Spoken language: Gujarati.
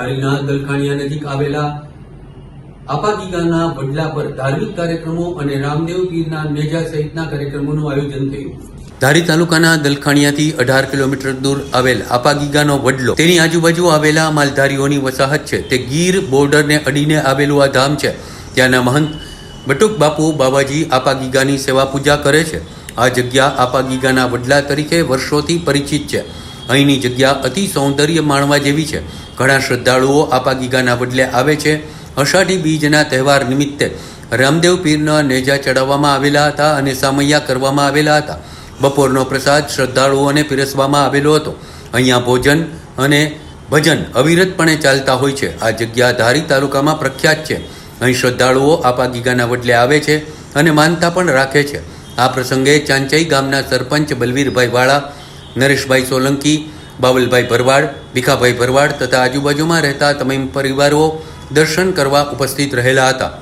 ધારીના દલખાણિયા નજીક આવેલા આપાગીગાના વડલા પર ધાર્મિક કાર્યક્રમો અને રામદેવ પીરના નેજા સહિતના કાર્યક્રમોનું આયોજન થયું. ધારી તાલુકાના દલખાણિયાથી અઢાર કિલોમીટર દૂર આવેલ આપાગીગાનો વડલો. તેની આજુબાજુ આવેલા માલધારીઓની વસાહત છે. તે ગીર બોર્ડરને અડીને આવેલું આ ધામ છે. ત્યાંના મહંત બટુક બાપુ બાબાજી આપાગીગાની સેવા પૂજા કરે છે. આ જગ્યા આપાગીગાના વડલા તરીકે વર્ષોથી પરિચિત છે. અહીંની જગ્યા અતિ સૌંદર્ય માણવા જેવી છે. ઘણા શ્રદ્ધાળુઓ આપાગીગાના બદલે આવે છે. અષાઢી બીજના તહેવાર નિમિત્તે રામદેવ પીરના નેજા ચડાવવામાં આવેલા હતા અને સામૈયા કરવામાં આવેલા હતા. બપોરનો પ્રસાદ શ્રદ્ધાળુઓને પીરસવામાં આવેલો હતો. અહીંયા ભોજન અને ભજન અવિરતપણે ચાલતા હોય છે. આ જગ્યા ધારી તાલુકામાં પ્રખ્યાત છે. અહીં શ્રદ્ધાળુઓ આપા ગીગાના વડલે આવે છે અને માનતા પણ રાખે છે. આ પ્રસંગે ચાંચાઈ ગામના સરપંચ બલવીરભાઈ વાળા નરેશભાઈ સોલંકી બાવલભાઈ ભરવાડ, ભીખાભાઈ ભરવાડ તથા આજુબાજુમાં રહેતા તમામ પરિવારો દર્શન કરવા ઉપસ્થિત રહેલા હતા.